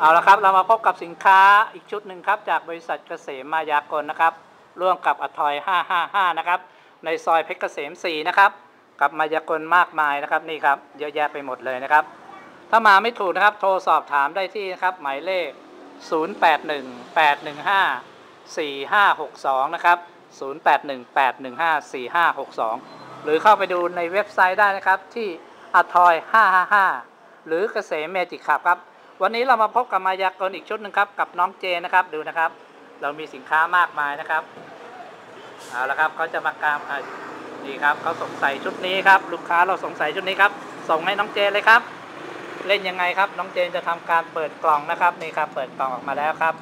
เอาละครับเรามาพบกับสินค้าอีกชุดหนึ่งครับ จากบริษัทเกษมมายากลนะครับ ร่วมกับอทอย 555 นะครับ ในซอยเพชรเกษม 4 นะครับ กับมายากลมากมายนะครับนี่ครับเยอะแยะไปหมดเลยนะครับ ถ้ามาไม่ถูกนะครับ โทรสอบถามได้ที่นะครับ หมายเลข 0818154562 นะครับ 0818154562 หรือเข้าไปดูในเว็บไซต์ได้นะครับที่อทอย 555 หรือเกษมเมจิกขับครับ วันนี้เรามาพบกับมายากลอีกชุดหนึ่งครับกับน้องเจนะครับดูนะครับ เรามีสินค้ามากมายนะครับเอาละครับเขาจะมากางอะนี่ครับเขาสงสัยชุดนี้ครับ ลูกค้าเราสงสัยชุดนี้ครับส่งให้น้องเจเลยครับ เล่นยังไงครับ น้องเจนจะทำการเปิดกล่องนะครับนี่ครับเปิดกล่องออกมาแล้วครับ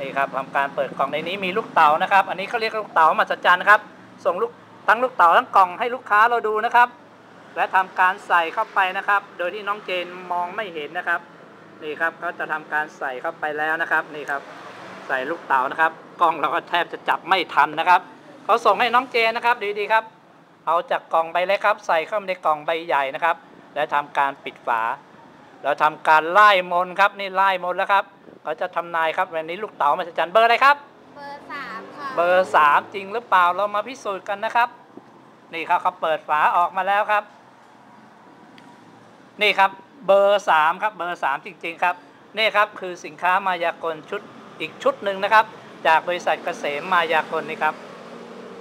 นี่ครับทำการเปิดกล่องในนี้มีลูกเต๋านะครับ อันนี้เขาเรียกลูกเต๋ามหัศจรรย์นะครับ ส่งลูกทั้งลูกเต๋าทั้งกล่องให้ลูกค้าเราดูนะครับ และทำการใส่เข้าไปนะครับ โดยที่น้องเจนมองไม่เห็นนะครับ นี่ครับเขาจะทำการใส่เข้าไปแล้วนะครับ นี่ครับ ใส่ลูกเต๋านะครับ กล้องเราก็แทบจะจับไม่ทันนะครับเขาส่งให้น้องเจนนะครับดีๆครับ เอาจากกล่องใบเล็กครับ ใส่เข้าไปในกล่องใบใหญ่นะครับ และทำการปิดฝาแล้วทำการไล่มนต์ครับนี่ไล่มนต์แล้วครับเขาจะทำนายครับวันนี้ลูกเต๋ามาจันเบอร์อะไรครับเบอร์สามค่ะเบอร์สามจริงหรือเปล่าเรามาพิสูจน์กันนะครับ นี่ครับเขาเปิดฝาออกมาแล้วครับ นี่ครับเบอร์สามครับเบอร์สามจริง ๆ ครับนี่ครับคือสินค้ามายากลชุดอีกชุดหนึ่งนะครับ จากบริษัทเกษมมายากลนี่ครับ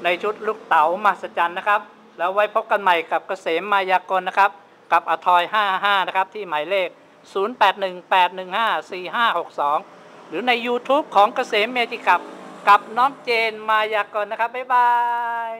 ในชุดลูกเต๋ามหัศจรรย์นะครับ แล้วไว้พบกันใหม่กับเกษมมายากลนะครับ กับอทอย55 นะครับ ที่หมายเลข 0818154562 หรือใน YouTube ของเกษมเมจิกับ กับน้องเจนมายากลนะครับ บ๊ายบาย